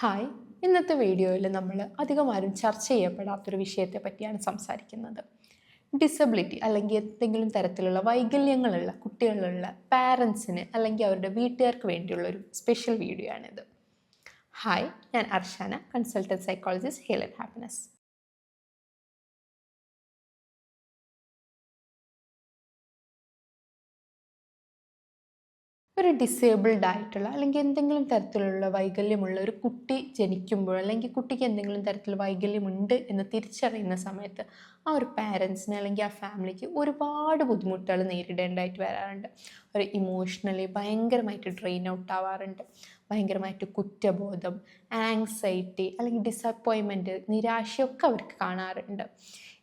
Hi. ഇന്നത്തെ വീഡിയോയിൽ നമ്മൾ അധികം ആരും ചർച്ച ചെയ്യപ്പെടാത്തൊരു വിഷയത്തെ പറ്റിയാണ് സംസാരിക്കുന്നത്. ഡിസബിലിറ്റി അല്ലെങ്കിൽ എന്തെങ്കിലും തരത്തിലുള്ള വൈകല്യങ്ങളുള്ള കുട്ടികളുള്ള പാരൻസിന് അല്ലെങ്കിൽ അവരുടെ വീട്ടുകാർക്ക് വേണ്ടിയുള്ള ഒരു സ്പെഷ്യൽ വീഡിയോ ആണിത്. ഹായ്. ഞാൻ Arshana consultant psychologist heal and happiness ഒരു ഡിസേബിൾഡ് ആയിട്ടുള്ള അല്ലെങ്കിൽ എന്തെങ്കിലും തരത്തിലുള്ള വൈകല്യമുള്ള ഒരു കുട്ടി ജനിക്കുമ്പോൾ അല്ലെങ്കിൽ കുട്ടിക്ക് എന്തെങ്കിലും തരത്തിലുള്ള വൈകല്യമുണ്ട് എന്ന് തിരിച്ചറിയുന്ന സമയത്ത് ആ ഒരു പാരൻസിന് അല്ലെങ്കിൽ ആ ഫാമിലിക്ക് ഒരുപാട് ബുദ്ധിമുട്ടുകൾ നേരിടേണ്ടതായിട്ട് വരാറുണ്ട്. ഒരു ഇമോഷണലി ഭയങ്കരമായിട്ട് ഡ്രെയിൻ ഔട്ട് ആവാറുണ്ട്. ഭയങ്കരമായിട്ട് കുറ്റബോധം ആങ്സൈറ്റി അല്ലെങ്കിൽ ഡിസപ്പോയിൻമെന്റ് നിരാശയൊക്കെ അവർക്ക് കാണാറുണ്ട്.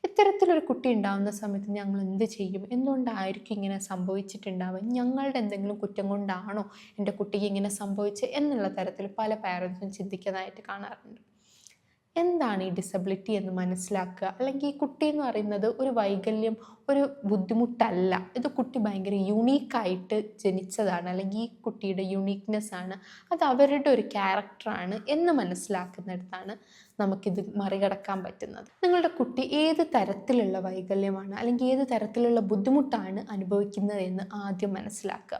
ഇത്തരത്തിലൊരു കുട്ടി ഉണ്ടാകുന്ന സമയത്ത് ഞങ്ങൾ എന്ത് ചെയ്യും? എന്തുകൊണ്ടായിരിക്കും ഇങ്ങനെ സംഭവിച്ചിട്ടുണ്ടാവുക? ഞങ്ങളുടെ എന്തെങ്കിലും കുറ്റം കൊണ്ടാണോ എന്റെ കുട്ടിക്ക് ഇങ്ങനെ സംഭവിച്ചത്? എന്നുള്ള തരത്തിൽ പല പാരൻസും ചിന്തിക്കുന്നതായിട്ട് കാണാറുണ്ട്. എന്താണ് ഈ ഡിസബിലിറ്റി എന്ന് മനസ്സിലാക്കുക? അല്ലെങ്കിൽ ഈ കുട്ടി എന്ന് പറയുന്നത് ഒരു വൈകല്യം ഒരു ബുദ്ധിമുട്ടല്ല. ഇത് കുട്ടി ഭയങ്കര യുണീക്കായിട്ട് ജനിച്ചതാണ്. അല്ലെങ്കിൽ ഈ കുട്ടിയുടെ യുണീക്നെസ് ആണ്. അത് അവരുടെ ഒരു ക്യാരക്ടറാണ് എന്ന് മനസ്സിലാക്കുന്നിടത്താണ് നമുക്കിത് മറികടക്കാൻ പറ്റുന്നത്. നിങ്ങളുടെ കുട്ടി ഏത് തരത്തിലുള്ള വൈകല്യമാണ്? അല്ലെങ്കിൽ ഏത് തരത്തിലുള്ള ബുദ്ധിമുട്ടാണ് അനുഭവിക്കുന്നത് എന്ന് ആദ്യം മനസ്സിലാക്കുക.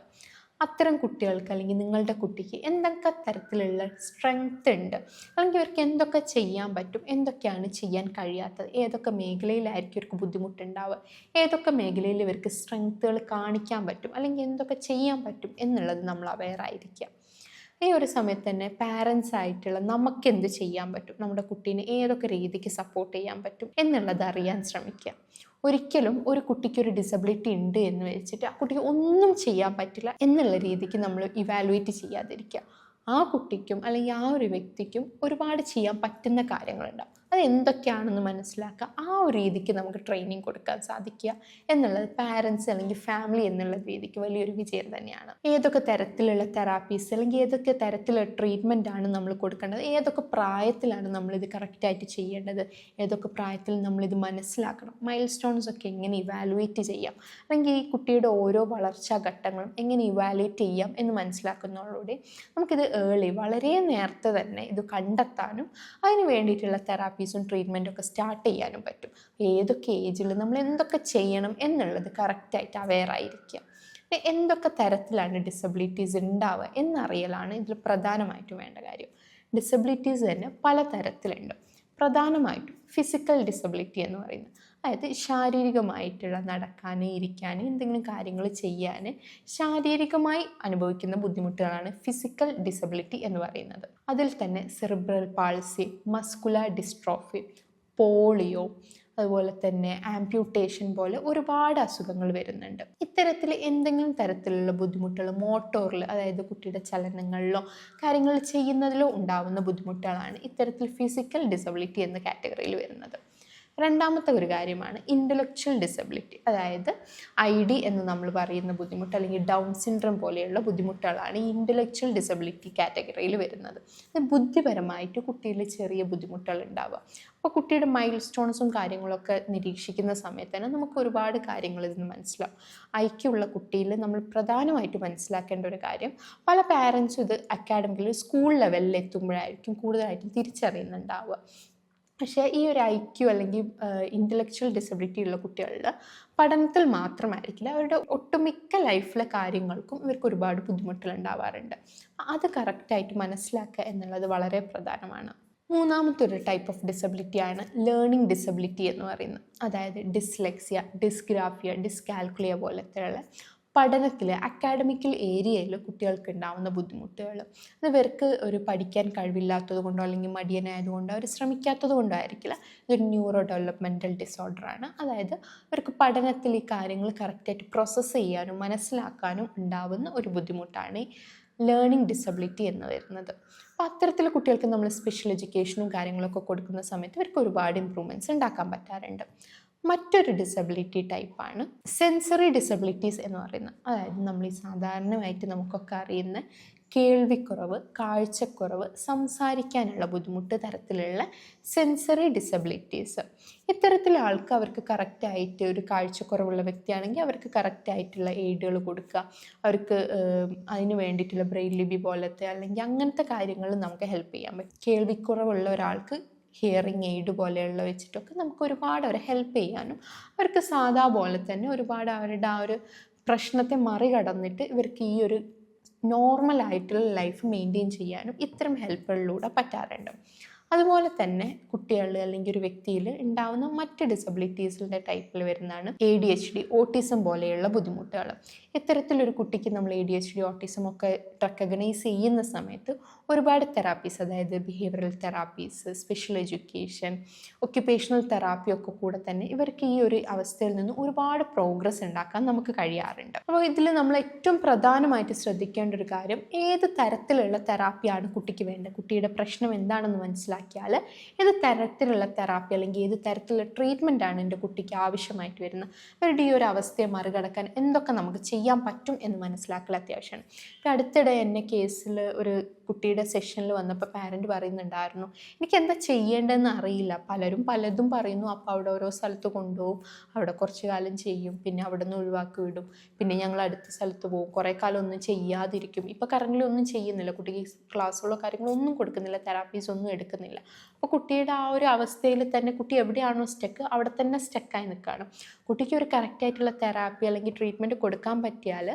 അത്തരം കുട്ടികൾക്ക് അല്ലെങ്കിൽ നിങ്ങളുടെ കുട്ടിക്ക് എന്തൊക്കെ തരത്തിലുള്ള സ്ട്രെങ്ത് ഉണ്ട്? അല്ലെങ്കിൽ ഇവർക്ക് എന്തൊക്കെ ചെയ്യാൻ പറ്റും? എന്തൊക്കെയാണ് ചെയ്യാൻ കഴിയാത്തത്? ഏതൊക്കെ മേഖലയിലായിരിക്കും ഇവർക്ക് ബുദ്ധിമുട്ടുണ്ടാവുക? ഏതൊക്കെ മേഖലയിൽ ഇവർക്ക് സ്ട്രെങ്ത്തുകൾ കാണിക്കാൻ പറ്റും? അല്ലെങ്കിൽ എന്തൊക്കെ ചെയ്യാൻ പറ്റും എന്നുള്ളത് നമ്മൾ അവെയർ ആയിരിക്കുക. ഈ ഒരു സമയത്ത് തന്നെ പാരൻസ് ആയിട്ടുള്ള നമുക്ക് എന്ത് ചെയ്യാൻ പറ്റും? നമ്മുടെ കുട്ടീനെ ഏതൊക്കെ രീതിക്ക് സപ്പോർട്ട് ചെയ്യാൻ പറ്റും എന്നുള്ളത് അറിയാൻ ശ്രമിക്കുക. ഒരിക്കലും ഒരു കുട്ടിക്ക് ഒരു ഡിസബിലിറ്റി ഉണ്ട് എന്ന് വെച്ചിട്ട് ആ കുട്ടിക്ക് ഒന്നും ചെയ്യാൻ പറ്റില്ല എന്നുള്ള രീതിക്ക് നമ്മൾ ഇവാലുവേറ്റ് ചെയ്യാതിരിക്കുക. ആ കുട്ടിക്കും അല്ലെങ്കിൽ ആ ഒരു വ്യക്തിക്കും ഒരുപാട് ചെയ്യാൻ പറ്റുന്ന കാര്യങ്ങളുണ്ടാവും. അത് എന്തൊക്കെയാണെന്ന് മനസ്സിലാക്കുക. ആ ഒരു രീതിക്ക് നമുക്ക് ട്രെയിനിങ് കൊടുക്കാൻ സാധിക്കുക എന്നുള്ളത് പാരൻസ് അല്ലെങ്കിൽ ഫാമിലി എന്നുള്ള രീതിക്ക് വലിയൊരു വിജയം തന്നെയാണ്. ഏതൊക്കെ തരത്തിലുള്ള തെറാപ്പീസ് അല്ലെങ്കിൽ ഏതൊക്കെ തരത്തിലുള്ള ട്രീറ്റ്മെന്റ് ആണ് നമ്മൾ കൊടുക്കേണ്ടത്? ഏതൊക്കെ പ്രായത്തിലാണ് നമ്മളിത് കറക്റ്റായിട്ട് ചെയ്യേണ്ടത്? ഏതൊക്കെ പ്രായത്തിൽ നമ്മളിത് മനസ്സിലാക്കണം? മൈൽ സ്റ്റോൺസ് ഒക്കെ എങ്ങനെ ഇവാലുവേറ്റ് ചെയ്യാം? അല്ലെങ്കിൽ ഈ കുട്ടിയുടെ ഓരോ വളർച്ചാ ഘട്ടങ്ങളും എങ്ങനെ ഇവാലുവേറ്റ് ചെയ്യാം എന്ന് മനസ്സിലാക്കുന്നതോടുകൂടി നമുക്കിത് ഏളി വളരെ നേരത്തെ തന്നെ ഇത് കണ്ടെത്താനും അതിന് വേണ്ടിയിട്ടുള്ള തെറാപ്പീസും ട്രീറ്റ്മെന്റും ഒക്കെ സ്റ്റാർട്ട് ചെയ്യാനും പറ്റും. ഏതൊക്കെ ഏജിൽ നമ്മൾ എന്തൊക്കെ ചെയ്യണം എന്നുള്ളത് കറക്റ്റായിട്ട് അവെയർ ആയിരിക്കുക. എന്തൊക്കെ തരത്തിലാണ് ഡിസബിലിറ്റീസ് ഉണ്ടാവുക എന്നറിയലാണ് ഇതിൽ പ്രധാനമായിട്ടും വേണ്ട കാര്യം. ഡിസബിലിറ്റീസ് തന്നെ പല തരത്തിലുണ്ട് പ്രധാനമായിട്ടും ഫിസിക്കൽ ഡിസബിലിറ്റി എന്ന് പറയുന്നത്. അതായത് ശാരീരികമായിട്ടുള്ള നടക്കാൻ ഇരിക്കാൻ എന്തെങ്കിലും കാര്യങ്ങൾ ചെയ്യാൻ ശാരീരികമായി അനുഭവിക്കുന്ന ബുദ്ധിമുട്ടുകളാണ് ഫിസിക്കൽ ഡിസബിലിറ്റി എന്ന് പറയുന്നത്. അതിൽ തന്നെ cerebral palsy muscular dystrophy polio അതുപോലെ തന്നെ ആംപ്യൂട്ടേഷൻ പോലെ ഒരുപാട് അസുഖങ്ങൾ വരുന്നുണ്ട്. ഇത്തരത്തിൽ എന്തെങ്കിലും തരത്തിലുള്ള ബുദ്ധിമുട്ടുകൾ മോട്ടോറിൽ അതായത് കുട്ടിയുടെ ചലനങ്ങളിലോ കാര്യങ്ങൾ ചെയ്യുന്നതിലോ ഉണ്ടാവുന്ന ബുദ്ധിമുട്ടുകളാണ് ഇത്തരത്തിൽ ഫിസിക്കൽ ഡിസബിലിറ്റി എന്ന കാറ്റഗറിയിൽ വരുന്നത്. രണ്ടാമത്തെ ഒരു കാര്യമാണ് ഇന്റലക്ച്വൽ ഡിസബിലിറ്റി അതായത് ഐ ഡി എന്ന് നമ്മൾ പറയുന്ന ബുദ്ധിമുട്ട് അല്ലെങ്കിൽ ഡൗൺ സിൻഡ്രം പോലെയുള്ള ബുദ്ധിമുട്ടുകളാണ് ഈ ഇന്റലക്ച്വൽ ഡിസബിലിറ്റി കാറ്റഗറിയിൽ വരുന്നത്. ബുദ്ധിപരമായിട്ട് കുട്ടിയിൽ ചെറിയ ബുദ്ധിമുട്ടുകൾ ഉണ്ടാവുക. അപ്പോൾ കുട്ടിയുടെ മൈൽ സ്റ്റോൺസും കാര്യങ്ങളൊക്കെ നിരീക്ഷിക്കുന്ന സമയത്ത് തന്നെ നമുക്ക് ഒരുപാട് കാര്യങ്ങൾ ഇതിന് മനസ്സിലാവും. ഐക്യമുള്ള കുട്ടിയിൽ നമ്മൾ പ്രധാനമായിട്ട് മനസ്സിലാക്കേണ്ട ഒരു കാര്യം പല പാരൻസും ഇത് അക്കാഡമിക്കിൽ സ്കൂൾ ലെവലിൽ എത്തുമ്പോഴായിരിക്കും കൂടുതലായിട്ടും തിരിച്ചറിയുന്നുണ്ടാവുക. പക്ഷേ ഈ ഒരു ഐ ക്യു അല്ലെങ്കിൽ ഇന്റലക്ച്വൽ ഡിസബിലിറ്റി ഉള്ള കുട്ടികളുടെ പഠനത്തിൽ മാത്രമായിരിക്കില്ല അവരുടെ ഒട്ടുമിക്ക ലൈഫിലെ കാര്യങ്ങൾക്കും ഇവർക്ക് ഒരുപാട് ബുദ്ധിമുട്ടുകൾ ഉണ്ടാവാറുണ്ട്. അത് കറക്റ്റായിട്ട് മനസ്സിലാക്കുക എന്നുള്ളത് വളരെ പ്രധാനമാണ്. മൂന്നാമത്തെ ഒരു ടൈപ്പ് ഓഫ് ഡിസബിലിറ്റിയാണ് ലേണിംഗ് ഡിസബിലിറ്റി എന്ന് പറയുന്നത്. അതായത് ഡിസ്ലെക്സിയ ഡിസ്ഗ്രാഫിയ ഡിസ്കാൽക്കുലിയ പോലത്തെയുള്ള പഠനത്തിൽ അക്കാഡമിക്കൽ ഏരിയയിൽ കുട്ടികൾക്ക് ഉണ്ടാവുന്ന ബുദ്ധിമുട്ടുകൾ അത് ഇവർക്ക് ഒരു പഠിക്കാൻ കഴിവില്ലാത്തത് കൊണ്ടോ അല്ലെങ്കിൽ മടിയനായതുകൊണ്ടോ അവർ ശ്രമിക്കാത്തത് കൊണ്ടോ ആയിരിക്കില്ല. ഇതൊരു ന്യൂറോ ഡെവലപ്മെന്റൽ ഡിസോർഡറാണ് അതായത് അവർക്ക് പഠനത്തിൽ ഈ കാര്യങ്ങൾ കറക്റ്റായിട്ട് പ്രോസസ്സ് ചെയ്യാനും മനസ്സിലാക്കാനും ഉണ്ടാവുന്ന ഒരു ബുദ്ധിമുട്ടാണ് ലേണിംഗ് ഡിസബിലിറ്റി എന്ന് വരുന്നത്. അപ്പോൾ അത്തരത്തിലെ കുട്ടികൾക്ക് നമ്മൾ സ്പെഷ്യൽ എഡ്യൂക്കേഷനും കാര്യങ്ങളൊക്കെ കൊടുക്കുന്ന സമയത്ത് ഇവർക്ക് ഒരുപാട് ഇമ്പ്രൂവ്മെന്റ്സ് ഉണ്ടാക്കാൻ പറ്റാറുണ്ട്. മറ്റൊരു ഡിസബിലിറ്റി ടൈപ്പാണ് സെൻസറി ഡിസബിലിറ്റീസ് എന്ന് പറയുന്നത്. അതായത് നമ്മൾ ഈ സാധാരണമായിട്ട് നമുക്കൊക്കെ അറിയുന്ന കേൾവിക്കുറവ് കാഴ്ചക്കുറവ് സംസാരിക്കാനുള്ള ബുദ്ധിമുട്ട് തരത്തിലുള്ള സെൻസറി ഡിസബിലിറ്റീസ് ഇത്തരത്തിലുള്ള ആൾക്ക് അവർക്ക് കറക്റ്റായിട്ട് ഒരു കാഴ്ചക്കുറവുള്ള വ്യക്തിയാണെങ്കിൽ അവർക്ക് കറക്റ്റായിട്ടുള്ള എയ്ഡുകൾ കൊടുക്കുക. അവർക്ക് അതിന് വേണ്ടിയിട്ടുള്ള ബ്രെയിൻ ലിപി പോലത്തെ അല്ലെങ്കിൽ അങ്ങനത്തെ കാര്യങ്ങൾ നമുക്ക് ഹെൽപ്പ് ചെയ്യാൻ പറ്റും. കേൾവിക്കുറവുള്ള ഒരാൾക്ക് ഹിയറിംഗ് എയ്ഡ് പോലെയുള്ള വെച്ചിട്ടൊക്കെ നമുക്ക് ഒരുപാട് അവരെ ഹെൽപ്പ് ചെയ്യാനും അവർക്ക് സാധാ പോലെ തന്നെ ഒരുപാട് അവരുടെ ആ ഒരു പ്രശ്നത്തെ മറികടന്നിട്ട് ഇവർക്ക് ഈ ഒരു നോർമൽ ആയിട്ടുള്ള ലൈഫ് മെയിന്റെയിൻ ചെയ്യാനും ഇത്തരം ഹെൽപ്പുകളിലൂടെ പറ്റാറുണ്ട്. അതുപോലെ തന്നെ കുട്ടികളിൽ അല്ലെങ്കിൽ ഒരു വ്യക്തിയിൽ ഉണ്ടാവുന്ന മറ്റ് ഡിസബിലിറ്റീസിന്റെ ടൈപ്പിൽ വരുന്നതാണ് A D H D autism പോലെയുള്ള ബുദ്ധിമുട്ടുകൾ ഇത്തരത്തിലൊരു കുട്ടിക്ക് നമ്മൾ A D H D autism ഒക്കെ റെക്കഗ്നൈസ് ചെയ്യുന്ന സമയത്ത് ഒരുപാട് തെറാപ്പീസ് അതായത് behavioural therapies special education occupational therapy ഒക്കെ കൂടെ തന്നെ ഇവർക്ക് ഈ ഒരു അവസ്ഥയിൽ നിന്ന് ഒരുപാട് പ്രോഗ്രസ് ഉണ്ടാക്കാൻ നമുക്ക് കഴിയാറുണ്ട്. അപ്പോൾ ഇതിൽ നമ്മൾ ഏറ്റവും പ്രധാനമായിട്ട് ശ്രദ്ധിക്കേണ്ട ഒരു കാര്യം ഏത് തരത്തിലുള്ള തെറാപ്പിയാണ് കുട്ടിക്ക് വേണ്ടത്? കുട്ടിയുടെ പ്രശ്നം എന്താണെന്ന് മനസ്സിലാക്കിയാൽ ഏത് തരത്തിലുള്ള തെറാപ്പി അല്ലെങ്കിൽ ഏത് തരത്തിലുള്ള ട്രീറ്റ്മെന്റ് ആണ് എന്റെ കുട്ടിക്ക് ആവശ്യമായിട്ട് വരുന്നത്? അവരുടെ ഈ ഒരു അവസ്ഥയെ മറികടക്കാൻ എന്തൊക്കെ നമുക്ക് ചെയ്യാൻ പറ്റും എന്ന് മനസ്സിലാക്കൽ അത്യാവശ്യമാണ്. ഇപ്പം അടുത്തിടെ എന്നെ കേസിൽ ഒരു കുട്ടിയുടെ സെഷനിൽ വന്നപ്പോൾ പാരന്റ് പറയുന്നുണ്ടായിരുന്നു എനിക്ക് എന്താ ചെയ്യേണ്ടതെന്ന് അറിയില്ല. പലരും പലതും പറയുന്നു. അപ്പോൾ അവിടെ ഓരോ സ്ഥലത്ത് കൊണ്ടുപോകും. അവിടെ കുറച്ച് കാലം ചെയ്യും. പിന്നെ അവിടെ നിന്ന് ഒഴിവാക്കി വിടും. പിന്നെ ഞങ്ങൾ അടുത്ത സ്ഥലത്ത് പോകും. കുറേ കാലം ഒന്നും ചെയ്യാതിരിക്കും. ഇപ്പോൾ കറങ്ങിലൊന്നും ചെയ്യുന്നില്ല. കുട്ടിക്ക് ക്ലാസ്സുകളോ കാര്യങ്ങളോ ഒന്നും കൊടുക്കുന്നില്ല. തെറാപ്പീസ് ഒന്നും എടുക്കുന്നില്ല. അപ്പോൾ കുട്ടിയുടെ ആ ഒരു അവസ്ഥയിൽ തന്നെ കുട്ടി എവിടെയാണോ സ്റ്റക്ക് അവിടെ തന്നെ സ്റ്റക്കായി നിൽക്കുകയാണ്. കുട്ടിക്ക് ഒരു കറക്റ്റായിട്ടുള്ള തെറാപ്പി അല്ലെങ്കിൽ ട്രീറ്റ്മെന്റ് കൊടുക്കാൻ പറ്റിയാൽ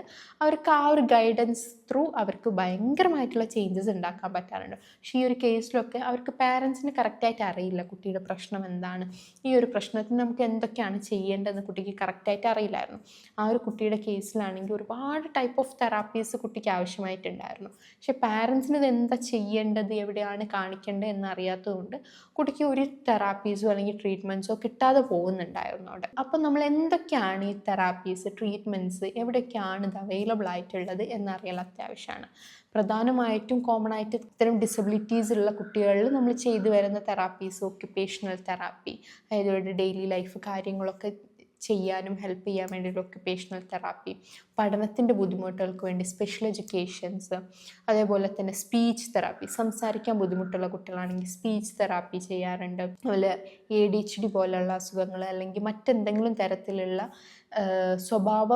അവർക്ക് ആ ഒരു ഗൈഡൻസ് ത്രൂ അവർക്ക് ഭയങ്കരമായിട്ടുള്ള ചേഞ്ചസ് ഉണ്ടാക്കാൻ പറ്റാറുണ്ട്. പക്ഷേ ഈ ഒരു കേസിലൊക്കെ അവർക്ക് പാരൻസിന് കറക്റ്റായിട്ട് അറിയില്ല കുട്ടിയുടെ പ്രശ്നം എന്താണ്. ഈ ഒരു പ്രശ്നത്തിന് നമുക്ക് എന്തൊക്കെയാണ് ചെയ്യേണ്ടതെന്ന് കുട്ടിക്ക് കറക്റ്റായിട്ട് അറിയില്ലായിരുന്നു. ആ ഒരു കുട്ടിയുടെ കേസിലാണെങ്കിൽ ഒരുപാട് ടൈപ്പ് ഓഫ് തെറാപ്പീസ് കുട്ടിക്ക് ആവശ്യമായിട്ടുണ്ടായിരുന്നു. പക്ഷേ പാരൻസിന് ഇത് എന്താ ചെയ്യേണ്ടത് എവിടെയാണ് കാണിക്കേണ്ടത് എന്ന് അറിയാത്തതുകൊണ്ട് കുട്ടിക്ക് ഒരു തെറാപ്പീസോ അല്ലെങ്കിൽ ട്രീറ്റ്മെന്റ്സോ കിട്ടാതെ പോകുന്നുണ്ടായിരുന്നു അവിടെ. അപ്പം നമ്മൾ എന്തൊക്കെയാണ് ഈ തെറാപ്പീസ് ട്രീറ്റ്മെന്റ്സ് എവിടെയൊക്കെയാണ് ഇത് അവൈലബിൾ ആയിട്ടുള്ളത് എന്നറിയാൻ അത്യാവശ്യമാണ്. പ്രധാനമായിട്ടും കോമൺ ആയിട്ട് ഇത്തരം ഡിസബിലിറ്റീസ് ഉള്ള കുട്ടികളിൽ നമ്മൾ ചെയ്തു വരുന്ന തെറാപ്പീസ് ഒക്യുപ്പേഷണൽ തെറാപ്പി അതായത് അവരുടെ ഡെയിലി ലൈഫ് കാര്യങ്ങളൊക്കെ ചെയ്യാനും ഹെൽപ്പ് ചെയ്യാൻ വേണ്ടിയിട്ട് ഒക്യുപ്പേഷണൽ തെറാപ്പി പഠനത്തിന്റെ ബുദ്ധിമുട്ടുകൾക്ക് വേണ്ടി സ്പെഷ്യൽ എഡ്യൂക്കേഷൻസ് അതേപോലെ തന്നെ സ്പീച്ച് തെറാപ്പി സംസാരിക്കാൻ ബുദ്ധിമുട്ടുള്ള കുട്ടികളാണെങ്കിൽ സ്പീച്ച് തെറാപ്പി ചെയ്യാറുണ്ട്. അതുപോലെ എ ഡി എച്ച് ഡി പോലെയുള്ള അസുഖങ്ങൾ അല്ലെങ്കിൽ മറ്റെന്തെങ്കിലും തരത്തിലുള്ള സ്വഭാവ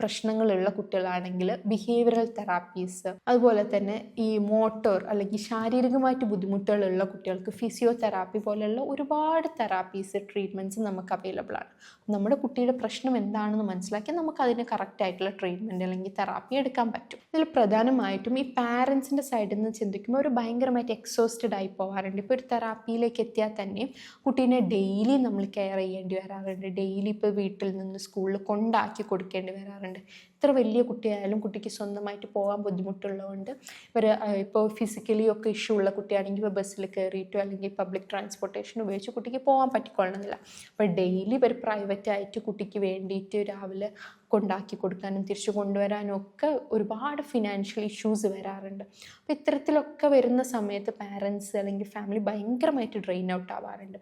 പ്രശ്നങ്ങളുള്ള കുട്ടികളാണെങ്കിൽ ബിഹേവിയറൽ തെറാപ്പീസ് അതുപോലെ തന്നെ ഈ മോട്ടോർ അല്ലെങ്കിൽ ശാരീരികമായിട്ട് ബുദ്ധിമുട്ടുകളുള്ള കുട്ടികൾക്ക് ഫിസിയോതെറാപ്പി പോലെയുള്ള ഒരുപാട് തെറാപ്പീസ് ട്രീറ്റ്മെന്റ്സ് നമുക്ക് അവൈലബിൾ ആണ്. നമ്മുടെ കുട്ടിയുടെ പ്രശ്നം എന്താണെന്ന് മനസ്സിലാക്കി നമുക്ക് അതിന് കറക്റ്റ് ആയിട്ടുള്ള ട്രീറ്റ്മെന്റ് അല്ലെങ്കിൽ തെറാപ്പി എടുക്കാൻ പറ്റും. ഇതിൽ പ്രധാനമായിട്ടും ഈ പാരൻസിന്റെ സൈഡിൽ നിന്ന് ചിന്തിക്കുമ്പോൾ ഒരു ഭയങ്കരമായിട്ട് എക്സോസ്റ്റഡ് ആയി പോകാറുണ്ട്. ഇപ്പോൾ ഒരു തെറാപ്പിയിലേക്ക് എത്തിയാൽ തന്നെ കുട്ടീനെ ഡെയിലി നമ്മൾ കെയർ ചെയ്യേണ്ടി വരാറുണ്ട്. ഡെയിലി ഇപ്പോൾ വീട്ടിൽ നിന്ന് സ്കൂളിൽ കൊണ്ടാക്കി കൊടുക്കേണ്ടി വരാറുണ്ട്. And. ഇത്ര വലിയ കുട്ടിയായാലും കുട്ടിക്ക് സ്വന്തമായിട്ട് പോകാൻ ബുദ്ധിമുട്ടുള്ളതുകൊണ്ട് ഇവർ ഇപ്പോൾ ഫിസിക്കലി ഒക്കെ ഇഷ്യൂ ഉള്ള കുട്ടിയാണെങ്കിൽ ഇപ്പോൾ ബസ്സിൽ കയറിയിട്ടോ അല്ലെങ്കിൽ പബ്ലിക് ട്രാൻസ്പോർട്ടേഷൻ ഉപയോഗിച്ച് കുട്ടിക്ക് പോകാൻ പറ്റിക്കൊള്ളണമെന്നില്ല. അപ്പോൾ ഡെയിലി ഇവർ പ്രൈവറ്റ് ആയിട്ട് കുട്ടിക്ക് വേണ്ടിയിട്ട് രാവിലെ കൊണ്ടാക്കി കൊടുക്കാനും തിരിച്ചു കൊണ്ടുവരാനും ഒക്കെ ഒരുപാട് ഫിനാൻഷ്യൽ ഇഷ്യൂസ് വരാറുണ്ട്. അപ്പോൾ ഇത്തരത്തിലൊക്കെ വരുന്ന സമയത്ത് പാരൻസ് അല്ലെങ്കിൽ ഫാമിലി ഭയങ്കരമായിട്ട് ഡ്രെയിൻ ഔട്ട് ആവാറുണ്ട്.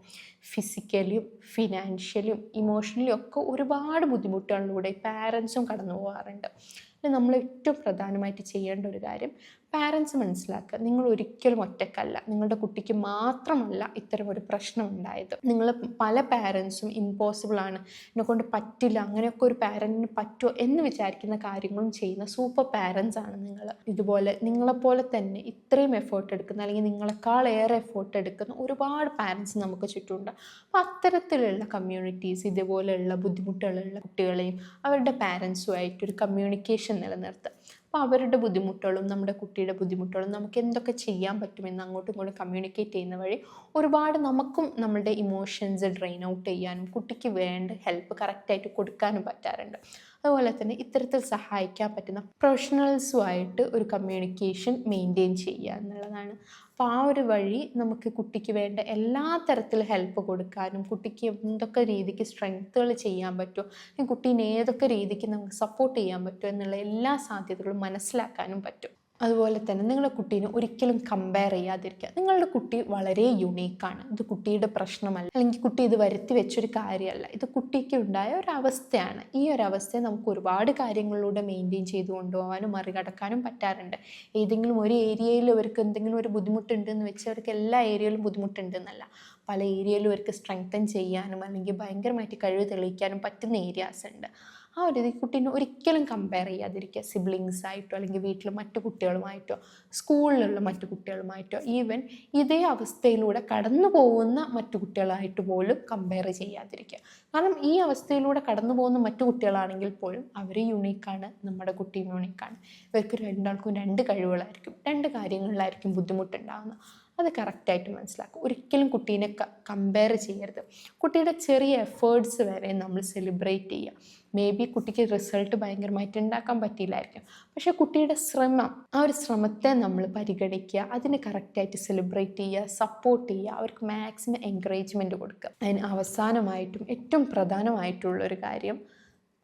ഫിസിക്കലിയും ഫിനാൻഷ്യലിയും ഇമോഷണലിയും ഒക്കെ ഒരുപാട് ബുദ്ധിമുട്ടുകളിലൂടെ പാരൻസും കടന്നു പോകാറുണ്ട് അതിൽ നമ്മൾ ഏറ്റവും പ്രധാനമായിട്ട് ചെയ്യേണ്ട ഒരു കാര്യം പാരൻസ് മനസ്സിലാക്കുക. നിങ്ങൾ ഒരിക്കലും ഒറ്റക്കല്ല നിങ്ങളുടെ കുട്ടിക്ക് മാത്രമല്ല ഇത്തരം ഒരു പ്രശ്നം ഉണ്ടായത്. നിങ്ങൾ പല പാരൻസും ഇമ്പോസിബിൾ ആണ്. എന്നെ കൊണ്ട് പറ്റില്ല. അങ്ങനെയൊക്കെ ഒരു പാരന്റിന് പറ്റുമോ എന്ന് വിചാരിക്കുന്ന കാര്യങ്ങളും ചെയ്യുന്ന സൂപ്പർ പാരൻസ് ആണ് നിങ്ങൾ. ഇതുപോലെ നിങ്ങളെപ്പോലെ തന്നെ ഇത്രയും എഫേർട്ട് എടുക്കുന്ന അല്ലെങ്കിൽ നിങ്ങളെക്കാൾ ഏറെ എഫേർട്ട് എടുക്കുന്ന ഒരുപാട് പാരൻസ് നമുക്ക് ചുറ്റുമുണ്ട്. അപ്പോൾ അത്തരത്തിലുള്ള കമ്മ്യൂണിറ്റീസ് ഇതുപോലെയുള്ള ബുദ്ധിമുട്ടുകളുള്ള കുട്ടികളെയും അവരുടെ പാരൻസുമായിട്ട് ഒരു കമ്മ്യൂണിക്കേഷൻ നിലനിർത്തുക. അപ്പോൾ അവരുടെ ബുദ്ധിമുട്ടുകളും നമ്മുടെ കുട്ടിയുടെ ബുദ്ധിമുട്ടുകളും നമുക്ക് എന്തൊക്കെ ചെയ്യാൻ പറ്റുമെന്ന് അങ്ങോട്ടും ഇങ്ങോട്ടും കമ്മ്യൂണിക്കേറ്റ് ചെയ്യുന്ന വഴി ഒരുപാട് നമുക്കും നമ്മളുടെ ഇമോഷൻസ് ഡ്രെയിൻ ഔട്ട് ചെയ്യാനും കുട്ടിക്ക് വേണ്ട ഹെൽപ്പ് കറക്റ്റായിട്ട് കൊടുക്കാനും പറ്റാറുണ്ട്. അതുപോലെ തന്നെ ഇത്തരത്തിൽ സഹായിക്കാൻ പറ്റുന്ന പ്രൊഫഷണൽസുമായിട്ട് ഒരു കമ്മ്യൂണിക്കേഷൻ മെയിന്റെയിൻ ചെയ്യുക എന്നുള്ളതാണ്. അപ്പോൾ ആ ഒരു വഴി നമുക്ക് കുട്ടിക്ക് വേണ്ട എല്ലാ തരത്തിലും ഹെൽപ്പ് കൊടുക്കാനും കുട്ടിക്ക് എന്തൊക്കെ രീതിക്ക് സ്ട്രെങ്ത്തുകൾ ചെയ്യാൻ പറ്റുമോ കുട്ടീനെ ഏതൊക്കെ രീതിക്ക് നമുക്ക് സപ്പോർട്ട് ചെയ്യാൻ പറ്റുമോ എന്നുള്ള എല്ലാ സാധ്യതകളും മനസ്സിലാക്കാനും പറ്റും. അതുപോലെ തന്നെ നിങ്ങളുടെ കുട്ടീനെ ഒരിക്കലും കമ്പയർ ചെയ്യാതിരിക്കുക. നിങ്ങളുടെ കുട്ടി വളരെ യുണീക്കാണ് ഇത് കുട്ടിയുടെ പ്രശ്നമല്ല. അല്ലെങ്കിൽ കുട്ടി ഇത് വരുത്തി വെച്ചൊരു കാര്യമല്ല. ഇത് കുട്ടിക്ക് ഉണ്ടായ ഒരു അവസ്ഥയാണ്. ഈ ഒരു അവസ്ഥയെ നമുക്ക് ഒരുപാട് കാര്യങ്ങളിലൂടെ മെയിന്റെയിൻ ചെയ്തു കൊണ്ടുപോകാനും മറികടക്കാനും പറ്റാറുണ്ട്. ഏതെങ്കിലും ഒരു ഏരിയയിൽ അവർക്ക് എന്തെങ്കിലും ഒരു ബുദ്ധിമുട്ടുണ്ടെന്ന് വെച്ചാൽ അവർക്ക് എല്ലാ ഏരിയയിലും ബുദ്ധിമുട്ടുണ്ട് എന്നല്ല. പല ഏരിയയിലും അവർക്ക് സ്ട്രെങ്തൻ ചെയ്യാനും അല്ലെങ്കിൽ ഭയങ്കരമായിട്ട് കഴിവ് തെളിയിക്കാനും പറ്റുന്ന ഏരിയാസ് ഉണ്ട്. ആ ഒരു കുട്ടീനെ ഒരിക്കലും കമ്പയർ ചെയ്യാതിരിക്കുക. സിബ്ലിങ്സ് ആയിട്ടോ അല്ലെങ്കിൽ വീട്ടിൽ മറ്റു കുട്ടികളുമായിട്ടോ സ്കൂളിലുള്ള മറ്റു കുട്ടികളുമായിട്ടോ ഈവൻ ഇതേ അവസ്ഥയിലൂടെ കടന്നു പോകുന്ന മറ്റു കുട്ടികളായിട്ട് പോലും കമ്പയർ ചെയ്യാതിരിക്കുക. കാരണം ഈ അവസ്ഥയിലൂടെ കടന്നു പോകുന്ന മറ്റു കുട്ടികളാണെങ്കിൽ പോലും അവർ യുണീക്കാണ് നമ്മുടെ കുട്ടിയും യുണീക്കാണ് ഇവർക്ക് രണ്ടാൾക്കും രണ്ട് കഴിവുകളായിരിക്കും രണ്ട് കാര്യങ്ങളിലായിരിക്കും ബുദ്ധിമുട്ടുണ്ടാകുന്നത് അത് കറക്റ്റായിട്ട് മനസ്സിലാക്കുക ഒരിക്കലും കുട്ടീനെ കമ്പയർ ചെയ്യരുത്. കുട്ടിയുടെ ചെറിയ എഫേർട്സ് വരെ നമ്മൾ സെലിബ്രേറ്റ് ചെയ്യുക മേ ബി കുട്ടിക്ക് റിസൾട്ട് ഭയങ്കരമായിട്ട് ഉണ്ടാക്കാൻ പറ്റിയില്ലായിരിക്കും. പക്ഷേ കുട്ടിയുടെ ശ്രമം ആ ഒരു ശ്രമത്തെ നമ്മൾ പരിഗണിക്കുക അതിന് കറക്റ്റായിട്ട് സെലിബ്രേറ്റ് ചെയ്യുക സപ്പോർട്ട് ചെയ്യുക അവർക്ക് മാക്സിമം എൻകറേജ്മെന്റ് കൊടുക്കുക. അതിന് അവസാനമായിട്ടും ഏറ്റവും പ്രധാനമായിട്ടുള്ള ഒരു കാര്യം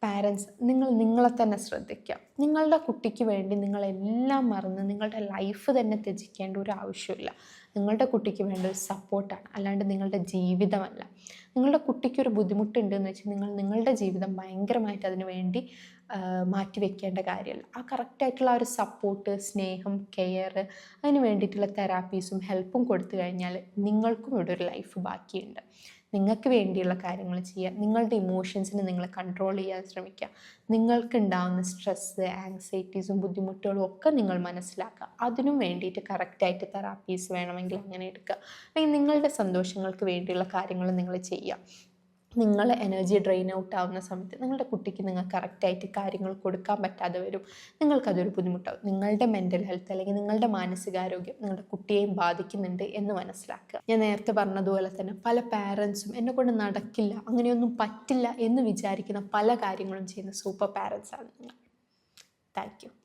പാരൻസ് നിങ്ങൾ നിങ്ങളെ തന്നെ ശ്രദ്ധിക്കുക. നിങ്ങളുടെ കുട്ടിക്ക് വേണ്ടി നിങ്ങളെല്ലാം മറന്ന് നിങ്ങളുടെ ലൈഫ് തന്നെ ത്യജിക്കേണ്ട ഒരു ആവശ്യമില്ല. നിങ്ങളുടെ കുട്ടിക്ക് വേണ്ട ഒരു സപ്പോർട്ടാണ് അല്ലാണ്ട് നിങ്ങളുടെ ജീവിതമല്ല. നിങ്ങളുടെ കുട്ടിക്കൊരു ബുദ്ധിമുട്ടുണ്ട് എന്ന് വെച്ചാൽ നിങ്ങൾ നിങ്ങളുടെ ജീവിതം ഭയങ്കരമായിട്ട് അതിന് വേണ്ടി മാറ്റി വെക്കേണ്ട കാര്യമല്ല. ആ കറക്റ്റായിട്ടുള്ള ഒരു സപ്പോർട്ട് സ്നേഹം കെയർ അതിന് വേണ്ടിയിട്ടുള്ള തെറാപ്പീസും ഹെൽപ്പും കൊടുത്തു കഴിഞ്ഞാൽ നിങ്ങൾക്കും ഇവിടെ ഒരു ലൈഫ് ബാക്കിയുണ്ട്. നിങ്ങൾക്ക് വേണ്ടിയുള്ള കാര്യങ്ങൾ ചെയ്യുക. നിങ്ങളുടെ ഇമോഷൻസിനെ നിങ്ങൾ കൺട്രോൾ ചെയ്യാൻ ശ്രമിക്കുക. നിങ്ങൾക്കുണ്ടാവുന്ന സ്ട്രെസ്സ് ആങ്സൈറ്റീസും ബുദ്ധിമുട്ടുകളും ഒക്കെ നിങ്ങൾ മനസ്സിലാക്കുക. അതിനും വേണ്ടിയിട്ട് കറക്റ്റായിട്ട് തെറാപ്പീസ് വേണമെങ്കിൽ അങ്ങനെ എടുക്കുക. അല്ലെങ്കിൽ നിങ്ങളുടെ സന്തോഷങ്ങൾക്ക് വേണ്ടിയുള്ള കാര്യങ്ങൾ നിങ്ങൾ ചെയ്യുക. നിങ്ങൾ എനർജി ഡ്രെയിൻ ഔട്ട് ആവുന്ന സമയത്ത് നിങ്ങളുടെ കുട്ടിക്ക് നിങ്ങൾ കറക്റ്റായിട്ട് കാര്യങ്ങൾ കൊടുക്കാൻ പറ്റാതെ വരും. നിങ്ങൾക്കതൊരു ബുദ്ധിമുട്ടാവും. നിങ്ങളുടെ മെന്റൽ ഹെൽത്ത് അല്ലെങ്കിൽ നിങ്ങളുടെ മാനസികാരോഗ്യം നിങ്ങളുടെ കുട്ടിയെയും ബാധിക്കുന്നുണ്ട് എന്ന് മനസ്സിലാക്കുക. ഞാൻ നേരത്തെ പറഞ്ഞതുപോലെ തന്നെ പല പാരൻസും എന്നെ കൊണ്ട് നടക്കില്ല അങ്ങനെയൊന്നും പറ്റില്ല എന്ന് വിചാരിക്കുന്ന പല കാര്യങ്ങളും ചെയ്യുന്ന സൂപ്പർ പാരൻസാണ് നിങ്ങൾ. Thank you